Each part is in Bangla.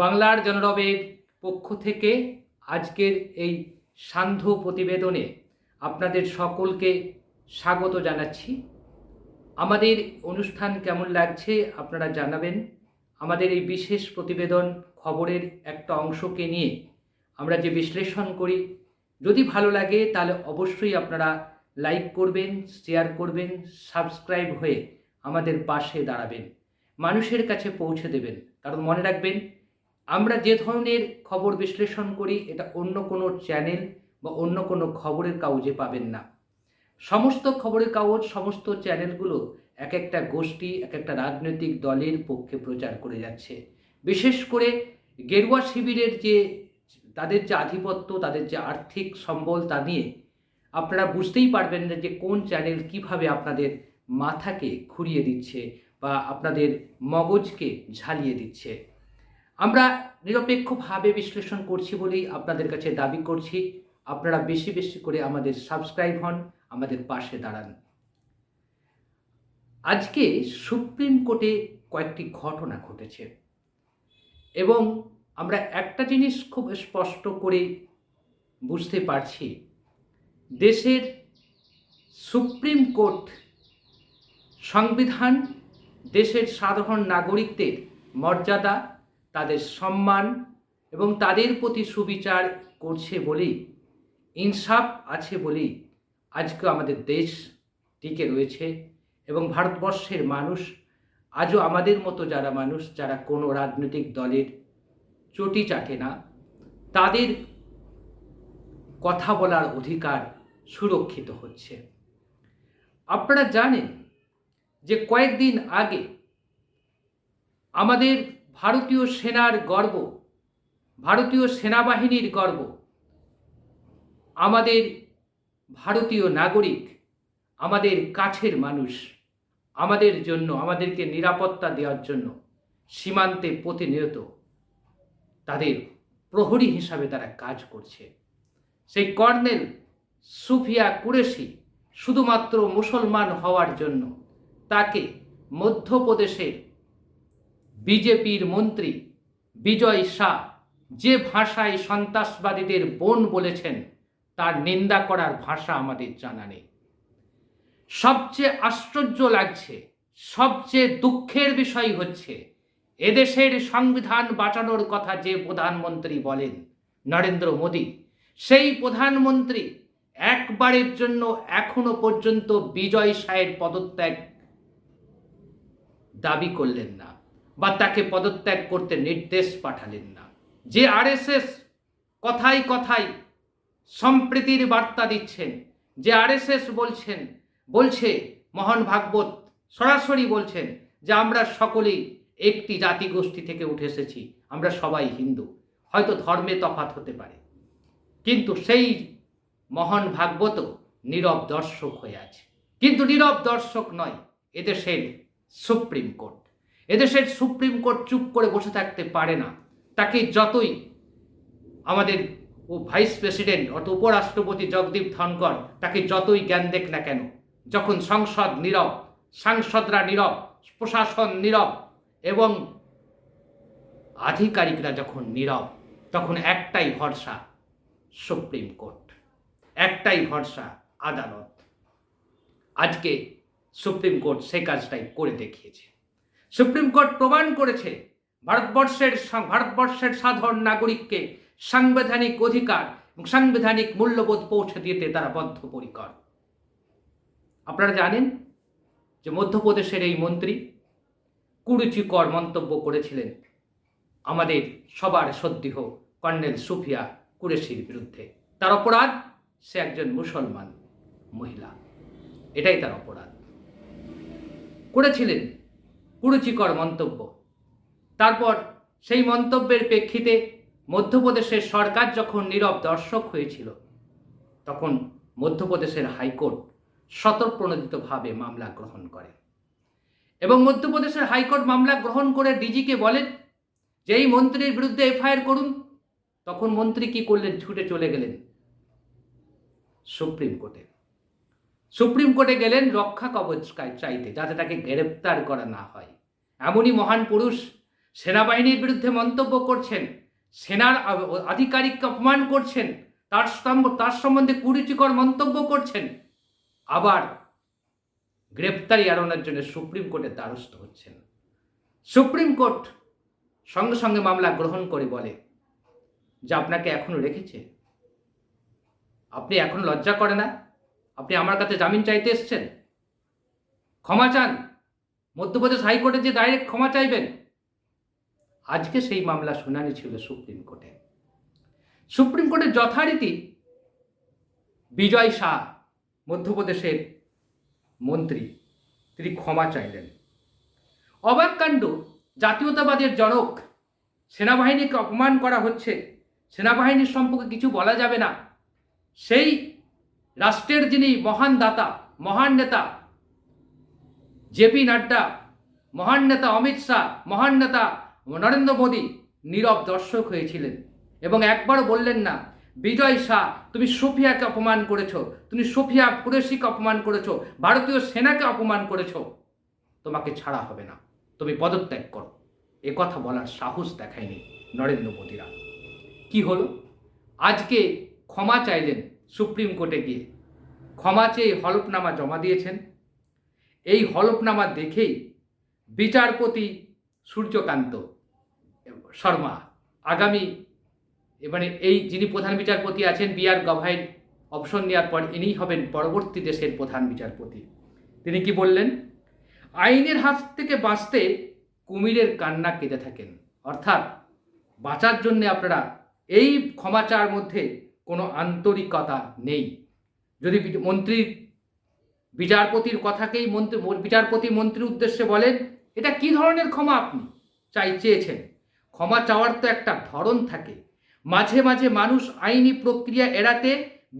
বাংলার জনরবের পক্ষ থেকে আজকের এই সান্ধ্য প্রতিবেদনে আপনাদের সকলকে স্বাগত জানাচ্ছি। আমাদের অনুষ্ঠান কেমন লাগছে আপনারা জানাবেন। আমাদের এই বিশেষ প্রতিবেদন খবরের একটা অংশকে নিয়ে আমরা যে বিশ্লেষণ করি, যদি ভালো লাগে তাহলে অবশ্যই আপনারা লাইক করবেন, শেয়ার করবেন, সাবস্ক্রাইব হয়ে আমাদের পাশে দাঁড়াবেন। মানুষের কাছে পৌঁছে দেবেন। কারণ মনে রাখবেন আমরা যে ধরনের খবর বিশ্লেষণ করি, এটা অন্য কোনো চ্যানেল বা অন্য কোনো খবরের কাগজে পাবেন না। সমস্ত খবরের কাগজ, সমস্ত চ্যানেলগুলো এক একটা গোষ্ঠী, এক একটা রাজনৈতিক দলের পক্ষে প্রচার করে যাচ্ছে। বিশেষ করে গেরুয়া শিবিরের যে, তাদের যে আধিপত্য, তাদের যে আর্থিক সম্বল তা নিয়ে আপনারা বুঝতেই পারবেন না যে কোন চ্যানেল কীভাবে আপনাদের মাথাকে ঘুরিয়ে দিচ্ছে বা আপনাদের মগজকে ঝালিয়ে দিচ্ছে। আমরা নিরপেক্ষভাবে বিশ্লেষণ করছি বলেই আপনাদের কাছে দাবি করছি। আপনারা বেশি বেশি করে আমাদের সাবস্ক্রাইব হন, আমাদের পাশে দাঁড়ান। আজকে সুপ্রিম কোর্টে কয়েকটি ঘটনা ঘটেছে এবং আমরা একটা জিনিস খুব স্পষ্ট করে বুঝতে পারছি। দেশের সুপ্রিম কোর্ট সংবিধান দেশের সাধারণ নাগরিকদের মর্যাদা তাদের সম্মান এবং তাদের প্রতি সুবিচার করছে বলেই, ইনসাফ আছে বলেই আজকে আমাদের দেশ টিকে রয়েছে এবং ভারতবর্ষের মানুষ, আজও আমাদের মতো যারা মানুষ, যারা কোনো রাজনৈতিক দলের চটি চাটে না, তাদের কথা বলার অধিকার সুরক্ষিত হচ্ছে। আপনারা জানেন যে কয়েকদিন আগে আমাদের ভারতীয় সেনার গর্ব, ভারতীয় সেনাবাহিনীর গর্ব। আমাদের ভারতীয় নাগরিক, আমাদের কাছের মানুষ, আমাদের জন্য, আমাদেরকে নিরাপত্তা দেওয়ার জন্য সীমান্তে প্রতিনিয়ত তাদের প্রহরী হিসাবে তারা কাজ করছে। সেই কর্নেল সুফিয়া কুরেশি শুধুমাত্র মুসলমান হওয়ার জন্য তাকে মধ্যপ্রদেশের বিজেপির মন্ত্রী বিজয় শাহ যে ভাষায় সন্ত্রাসবাদীদের বোন বলেছেন, তার নিন্দা করার ভাষা আমাদের জানা নেই। সবচেয়ে আশ্চর্য লাগছে, সবচেয়ে দুঃখের বিষয় হচ্ছে, এদেশের সংবিধান বাঁচানোর কথা যে প্রধানমন্ত্রী বলেন নরেন্দ্র মোদী, সেই প্রধানমন্ত্রী একবারের জন্য এখনও পর্যন্ত বিজয় শাহের পদত্যাগ দাবি করলেন না। বা তাকে পদত্যাগ করতে নির্দেশ পাঠালেন না। যে আরএসএস কথায় কথায় সম্প্রীতির বার্তা দিচ্ছেন, যে আরএসএস বলছেন, বলছে মহান ভাগবত সরাসরি বলছেন যে আমরা সকলেই একটি জাতিগোষ্ঠী থেকে উঠে এসেছি, আমরা সবাই হিন্দু, হয়তো ধর্মে তফাত হতে পারে। কিন্তু সেই মহান ভাগবত নীরব দর্শক হয়ে আছে। কিন্তু নীরব দর্শক নয়, এদেশের সুপ্রিম কোর্ট। এদেশের সুপ্রিম কোর্ট চুপ করে বসে থাকতে পারে না। তাকে যতই আমাদের ও ভাইস প্রেসিডেন্ট অর্থাৎ উপরাষ্ট্রপতি জগদীপ ধনকর তাকে যতই জ্ঞান দেখ না কেন, যখন সংসদ নীরব, সাংসদরা নীরব, প্রশাসন নীরব এবং আধিকারিকরা যখন নীরব, তখন একটাই ভরসা, সুপ্রিম কোর্ট। একটাই ভরসা, আদালত। আজকে সুপ্রিম কোর্ট সেই কাজটাই করে দেখিয়েছে। সুপ্রিম কোর্ট প্রমাণ করেছে ভারতবর্ষের ভারতবর্ষের সাধারণ নাগরিককে সাংবিধানিক অধিকার এবং সাংবিধানিক মূল্যবোধ পৌঁছে দিতে তারা বদ্ধপরিকর। আপনারা জানেন যে মধ্যপ্রদেশের এই মন্ত্রী কুরুচিকর মন্তব্য করেছিলেন আমাদের সবার সদ্যহ কর্নেল সুফিয়া কুরেশির বিরুদ্ধে। তার অপরাধ, সে একজন মুসলমান মহিলা। এটাই তার অপরাধ। করেছিলেন কুরুচিকর মন্তব্য। তারপর সেই মন্তব্যের প্রেক্ষিতে মধ্যপ্রদেশের সরকার যখন নীরব দর্শক হয়েছিল, তখন মধ্যপ্রদেশের হাইকোর্ট স্বতঃপ্রণোদিতভাবে মামলা গ্রহণ করে। এবং মধ্যপ্রদেশের হাইকোর্ট মামলা গ্রহণ করে ডিজিকে বলেন যে, এই মন্ত্রীর বিরুদ্ধে এফআইআর করুন। তখন মন্ত্রী কি করলেন? ছুটে চলে গেলেন সুপ্রিম কোর্টে। সুপ্রিম কোর্টে গেলেন রক্ষা কবচ চাইতে, যাতে তাকে গ্রেপ্তার করা না হয়। এমনই মহান পুরুষ সেনাবাহিনীর বিরুদ্ধে মন্তব্য করছেন, সেনার আ- আধিকারিককে অপমান করছেন, তার স্তম্ভ- তার সম্বন্ধে কুরুচিকর মন্তব্য করছেন। আবার গ্রেপ্তারি এড়ানোর জন্য সুপ্রিম কোর্টের দ্বারস্থ হচ্ছেন। সুপ্রিম কোর্ট সঙ্গে সঙ্গে মামলা গ্রহণ করে বলে, যে আপনাকে এখনও রেখেছে? আপনি এখন লজ্জা করে না? আপনি আমার কাছে জামিন চাইতে এসছেন? ক্ষমা চান। মধ্যপ্রদেশ হাইকোর্টে যে ডাইরেক্ট ক্ষমা চাইবেন। আজকে সেই মামলা শুনানি ছিল সুপ্রিম কোর্টে। সুপ্রিম কোর্টের যথারীতি বিজয় শাহ, মধ্যপ্রদেশের মন্ত্রী, তিনি ক্ষমা চাইলেন। অবাক কাণ্ড, জাতীয়তাবাদের জনক, সেনাবাহিনীকে অপমান করা হচ্ছে। সেনাবাহিনীর সম্পর্কে কিছু বলা যাবে না। সেই রাষ্ট্রের যিনি মহান দাতা, মহান নেতা জেপি নাড্ডা, মহান নেতা অমিত শাহ, মহান নেতা নরেন্দ্র মোদী নীরব দর্শক হয়েছিলেন। এবং একবার বললেন না, বিজয় শাহ, তুমি সোফিয়াকে অপমান করেছ, তুমি সোফিয়া কুরেশিকে অপমান করেছ, ভারতীয় সেনাকে অপমান করেছ, তোমাকে ছাড়া হবে না, তুমি পদত্যাগ করো। এ কথা বলার সাহস দেখায়নি নরেন্দ্র মোদীরা। কি হলো? আজকে ক্ষমা চাইলেন সুপ্রিম কোর্টে গিয়ে। ক্ষমা চেয়ে হলফনামা জমা দিয়েছেন। এই হলফনামা দেখেই বিচারপতি সূর্যকান্ত শর্মা আগামী মানে এই যিনি প্রধান বিচারপতি আছেন, বি আর গভাইয়ের অবসর নেওয়ার পর ইনিই হবেন পরবর্তী দেশের প্রধান বিচারপতি। তিনি কি বললেন? আইনের হাত থেকে বাঁচতে কুমিরের কান্না কেঁদে থাকেন। অর্থাৎ বাঁচার জন্যে আপনারা এই ক্ষমা চাওয়ার মধ্যে কোনো আন্তরিকতা নেই। যদি মন্ত্রীর বিচারপতির কথাকেই মন্ত্রী বিচারপতি মন্ত্রীর উদ্দেশ্যে বলেন, এটা কি ধরনের ক্ষমা আপনি চাই, চেয়েছেন? ক্ষমা চাওয়ার তো একটা ধরন থাকে। মাঝে মাঝে মানুষ আইনি প্রক্রিয়া এড়াতে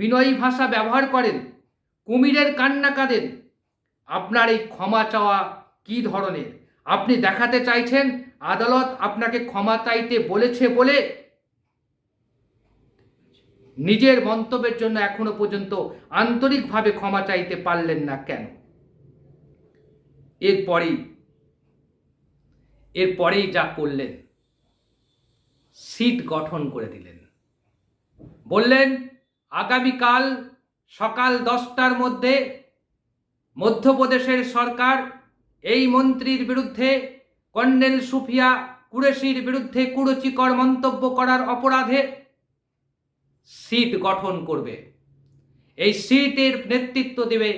বিনয়ী ভাষা ব্যবহার করেন, কুমিরের কান্না কাঁদেন। আপনার এই ক্ষমা চাওয়া কি ধরনের? আপনি দেখাতে চাইছেন, আদালত আপনাকে ক্ষমা চাইতে বলেছে বলে নিজের মন্তব্যের জন্য এখনও পর্যন্ত আন্তরিকভাবে ক্ষমা চাইতে পারলেন না কেন? এরপরেই এরপরেই যা করলেন, সিট গঠন করে দিলেন। বললেন, আগামীকাল সকাল দশটার মধ্যে মধ্যপ্রদেশের সরকার এই মন্ত্রীর বিরুদ্ধে কর্নেল সুফিয়া কুরেশির বিরুদ্ধে কুরুচিকর মন্তব্য করার অপরাধে সিট গঠন করবে। এই সিটের নেতৃত্ব দেবে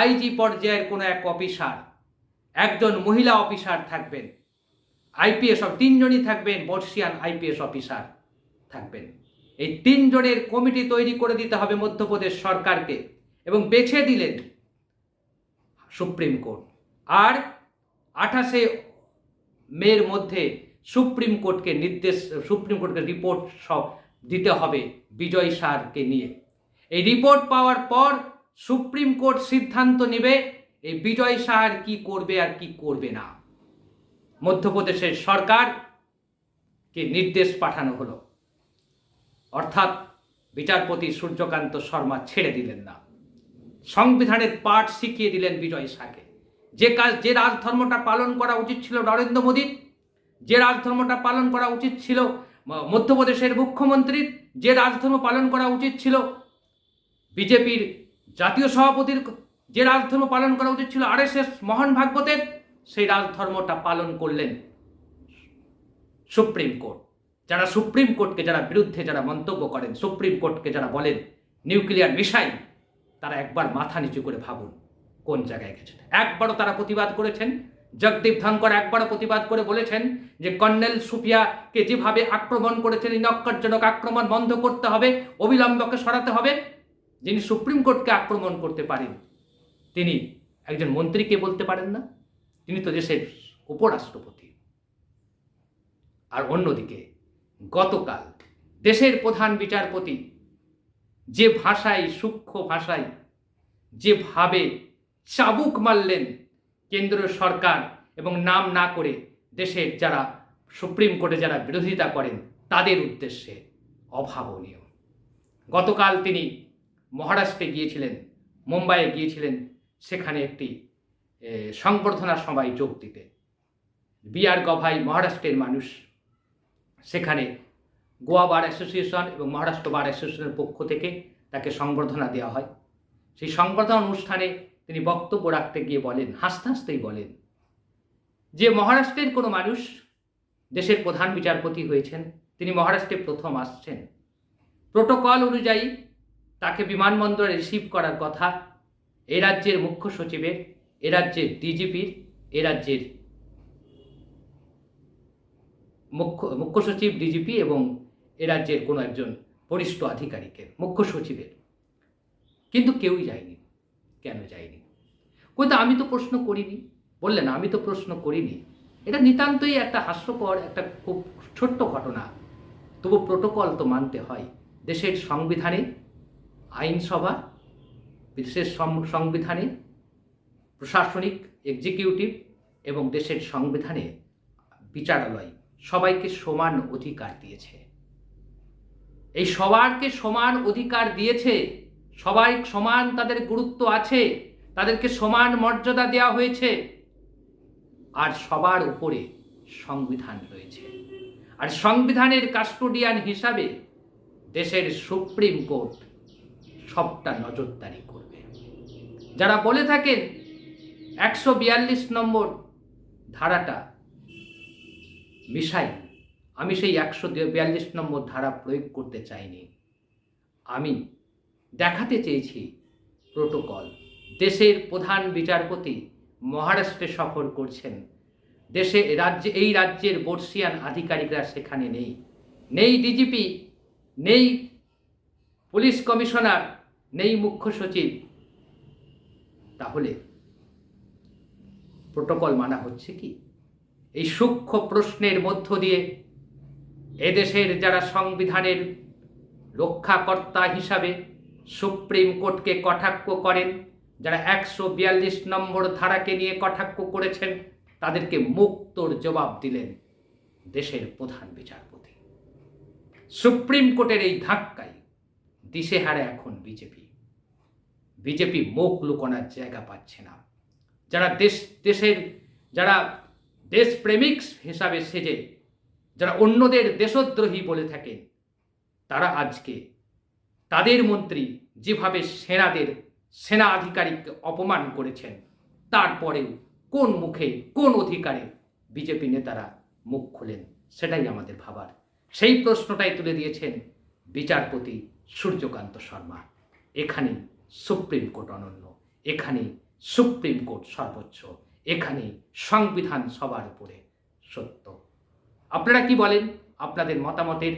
আইজি পর্যায়ের কোনো এক অফিসার। একজন মহিলা অফিসার থাকবেন। আইপিএস তিনজনই থাকবেন, বর্ষিয়ান আইপিএস অফিসার থাকবেন। এই তিনজনের কমিটি তৈরি করে দিতে হবে মধ্যপ্রদেশ সরকারকে এবং বেছে দিলেন সুপ্রিম কোর্ট। আর আঠাশে মের মধ্যে সুপ্রিম কোর্টকে নির্দেশ, সুপ্রিম কোর্টকে রিপোর্ট সব দিতে হবে বিজয় সারকে নিয়ে। এই রিপোর্ট পাওয়ার পর সুপ্রিম কোর্ট সিদ্ধান্ত নেবে এই বিজয় সাহার কি করবে আর কি করবে না। মধ্যপ্রদেশের সরকারকে নির্দেশ পাঠানো হলো। অর্থাৎ বিচারপতি সূর্যকান্ত শর্মা ছেড়ে দিলেন না। সংবিধানের পাঠ শিখিয়ে দিলেন বিজয় শাহকে যে কাজ, যে রাজধর্মটা পালন করা উচিত ছিল নরেন্দ্র মোদীর, যে রাজধর্মটা পালন করা উচিত ছিল মধ্যপ্রদেশের মুখ্যমন্ত্রীর যে রাজধর্ম পালন করা উচিত ছিল, বিজেপির জাতীয় সভাপতির যে রাজধর্ম পালন করা উচিত ছিল, আরএসএস মহান ভাগবতের, সেই রাজধর্মটা পালন করলেন সুপ্রিম কোর্ট। যারা সুপ্রিম কোর্টকে যারা বিরুদ্ধে যারা মন্তব্য করেন, সুপ্রিম কোর্টকে যারা বলেন, নিউক্লিয়ার মিসাইল, তারা একবার মাথা নিচু করে ভাবুন, কোন জায়গায় গেছেন। একবারও তারা প্রতিবাদ করেছেন জগদীপ ধনকর একবারও প্রতিবাদ করে বলেছেন যে কর্নেল সুফিয়াকে যেভাবে আক্রমণ করেছেন, এই নক্কারজনক আক্রমণ বন্ধ করতে হবে, অবিলম্বকে সরাতে হবে। যিনি সুপ্রিম কোর্টকে আক্রমণ করতে পারেন, তিনি একজন মন্ত্রীকে বলতে পারেন না। তিনি তো দেশের উপরাষ্ট্রপতি। আর অন্যদিকে, গতকাল দেশের প্রধান বিচারপতি যে ভাষায়, সূক্ষ্ম ভাষায় যেভাবে চাবুক মারলেন কেন্দ্রীয় সরকার এবং নাম না করে দেশের যারা সুপ্রিম কোর্টে যারা বিরোধিতা করেন, তাদের উদ্দেশ্যে অভাবনীয়। গতকাল তিনি মহারাষ্ট্রে গিয়েছিলেন, মুম্বাইয়ে গিয়েছিলেন, সেখানে একটি সংবর্ধনা সভায় যোগ দিতে। বিআর গভাই মহারাষ্ট্রের মানুষ, সেখানে গোয়া বার অ্যাসোসিয়েশন এবং মহারাষ্ট্র বার অ্যাসোসিয়েশনের পক্ষ থেকে তাকে সংবর্ধনা দেওয়া হয়। সেই সংবর্ধনা অনুষ্ঠানে তিনি বক্তব্য রাখতে গিয়ে বলেন, হাসতে হাসতেই বলেন, যে মহারাষ্ট্রের কোনো মানুষ দেশের প্রধান বিচারপতি হয়েছেন, তিনি মহারাষ্ট্রে প্রথম আসছেন। প্রোটোকল অনুযায়ী তাকে বিমানবন্দরে রিসিভ করার কথা এ রাজ্যের মুখ্য সচিবের, এ রাজ্যের ডিজিপির, এ রাজ্যের মুখ্য মুখ্য সচিব ডিজিপি এবং এ রাজ্যের কোনো একজন বরিষ্ঠ আধিকারিকের, মুখ্য সচিবের। কিন্তু কেউই যায়নি। কেন যায়নি? কিন্তু আমি তো প্রশ্ন করিনি। বললেন আমি তো প্রশ্ন করিনি। এটা নিতান্তই একটা হাস্যকর, একটা খুব ছোট্ট ঘটনা। তবু প্রোটোকল তো মানতে হয়। দেশের সংবিধানে, আইনসভা, দেশের সংবিধানে, প্রশাসনিক এক্সিকিউটিভ এবং দেশের সংবিধানে বিচারালয় সবাইকে সমান অধিকার দিয়েছে। এই সবারকে সমান অধিকার দিয়েছে, সবাই সমান তাদের গুরুত্ব আছে। তাদেরকে সমান মর্যাদা দেওয়া হয়েছে। আর সবার উপরে সংবিধান রয়েছে। আর সংবিধানের কাস্টোডিয়ান হিসাবে দেশের সুপ্রিম কোর্ট সবটা নজরদারি করবে। যারা বলে থাকেন একশো বিয়াল্লিশ নম্বর ধারাটা মিশাই, আমি সেই একশো বিয়াল্লিশ নম্বর ধারা প্রয়োগ করতে চাইনি। আমি দেখাতে চেয়েছি প্রোটোকল। দেশের প্রধান বিচারপতি মহারাষ্ট্রে সফর করছেন। দেশে রাজ্যে, এই রাজ্যের বর্ষিয়ান আধিকারিকরা সেখানে নেই। নেই ডিজিপি নেই পুলিশ কমিশনার, নেই মুখ্য সচিব। তাহলে প্রোটোকল মানা হচ্ছে কি? এই সূক্ষ্ম প্রশ্নের মধ্য দিয়ে এদেশের যারা সংবিধানের রক্ষাকর্তা হিসাবে সুপ্রিম কোর্টকে কটাক্ষ করেন যারা একশো বিয়াল্লিশ নম্বর ধারাকে নিয়ে কটাক্ষ করেছেন, তাদেরকে মুক্তর জবাব দিলেন দেশের প্রধান বিচারপতি। সুপ্রিম কোর্টের এই ধাক্কায় দিশেহারে এখন বিজেপি। বিজেপি মুখ লুকোনার জায়গা পাচ্ছে না। যারা দেশ, দেশের, যারা দেশপ্রেমিক হিসাবে সেজে, যারা অন্যদের দেশদ্রোহী বলে থাকেন, তারা আজকে তাদের মন্ত্রী যেভাবে সেনাদের সেনা আধিকারিককে অপমান করেছেন। তারপরেও কোন মুখে, কোন অধিকারে বিজেপি নেতারা মুখ খুলেন, সেটাই আমাদের ভাবার। সেই প্রশ্নটাই তুলে দিয়েছেন বিচারপতি সূর্যকান্ত শর্মা। এখানে সুপ্রিম কোর্ট অনন্য, এখানে সুপ্রিম কোর্ট সর্বোচ্চ, এখানে সংবিধান সবার উপরে সত্য। আপনারা কি বলেন? আপনাদের মতামতের